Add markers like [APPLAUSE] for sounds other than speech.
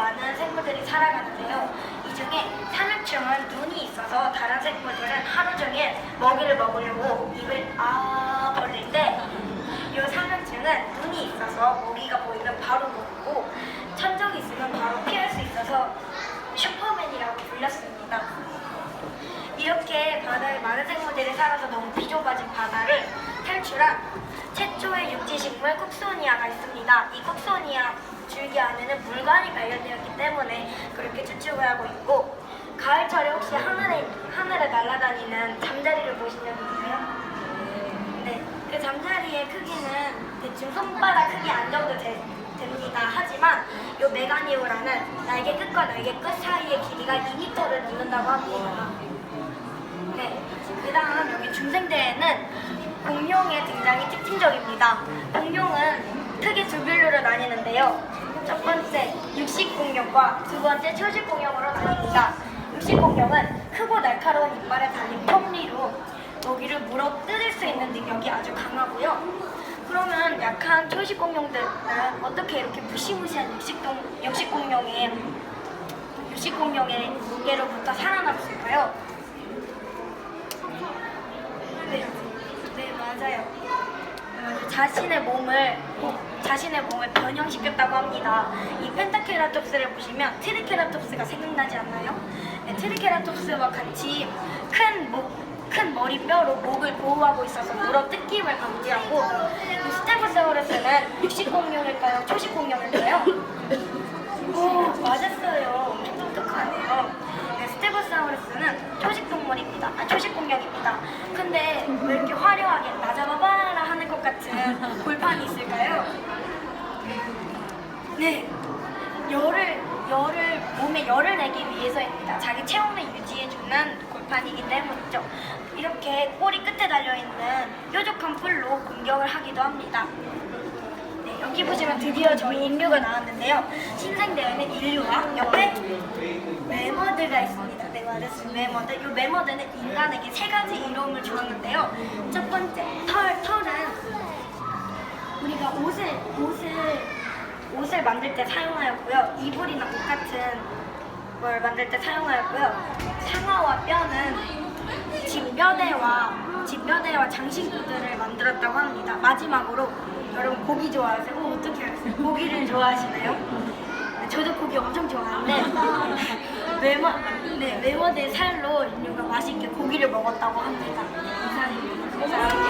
많은 생물들이 살아가는데요. 이 중에 산호충은 눈이 있어서 다른 생물들은 하루 종일 먹이를 먹으려고 입을 아 벌릴 때, 이 산호충은 눈이 있어서 먹이가 보이면 바로 먹고 천적이 있으면 바로 피할 수 있어서 슈퍼맨이라고 불렸습니다. 이렇게 바다에 많은 생물들이 살아서 너무 비좁아진 바다를 탈출한 최초의 육지식물 쿡소니아가 있습니다. 이 쿡소니아 줄기 안에는 물관이 발견되었기 때문에 그렇게 추측을 하고 있고 가을철에 혹시 하늘에 하늘에 날아다니는 잠자리를 보신 적 있으세요? 네, 그 잠자리의 크기는 대충 손바닥 크기 안 정도 되, 됩니다. 하지만 이 메가니우라는 날개 끝과 날개 끝 사이의 길이가 2m를 넘는다고 합니다. 네, 그 다음 여기 중생대에는 공룡의 등장이 특징적입니다. 공룡은 크게 두 분류로 나뉘는데요. 첫 번째 육식 공룡과 두 번째 초식 공룡으로 나뉩니다. 육식 공룡은 크고 날카로운 이빨에 달린 톱니로 먹이를 물어 뜯을 수 있는 능력이 아주 강하고요. 그러면 약한 초식 공룡들은 어떻게 이렇게 무시무시한 육식동, 육식공룡의 육식공룡의 무게로부터 살아남았을까요? 네, 네 맞아요. 어, 자신의 몸을 자신의 몸을 변형시켰다고 합니다. 이 펜타케라톱스를 보시면 트리케라톱스가 생각나지 않나요? 네, 트리케라톱스와 같이 큰 목, 큰 머리뼈로 목을 보호하고 있어서 물어 뜯김을 방지하고 이 스테고사우루스는 육식공룡일까요? 초식공룡일까요? 오 맞았어요. 엄청 똑똑하네요. 네, 스테고사우루스는 초식 동물입니다. 아, 초식 공룡입니다. 근데 왜 이렇게 화려하게 나 잡아봐라 하는 것 같은 골판이 있을까요? 네, 열을 열을 몸에 열을 내기 위해서입니다. 자기 체온을 유지해주는 골판이기 때문이죠. 이렇게 꼬리 끝에 달려 있는 뾰족한 뿔로 공격을 하기도 합니다. 네, 여기 보시면 드디어 저희 인류가 나왔는데요. 신생대에는 인류와 옆에 매머드가 있습니다. 네, 맞았습니다. 매머드. 이 매머드는 인간에게 세 가지 이로움을 주었는데요. 첫 번째, 털. 털은 우리가 옷을, 옷을, 옷을 만들 때 사용하였고요. 이불이나 옷 같은 걸 만들 때 사용하였고요. 상어와 뼈는 집뼈대와 집뼈대와 장신구들을 만들었다고 합니다. 마지막으로 여러분 고기 좋아하세요? 어, 어떻게 하세요? 고기를 [LAUGHS] 좋아하시나요? 저도 고기 엄청 좋아하는데 [LAUGHS] 외모, 네, 외모된 살로 인류가 맛있게 고기를 먹었다고 합니다. 감사합니다.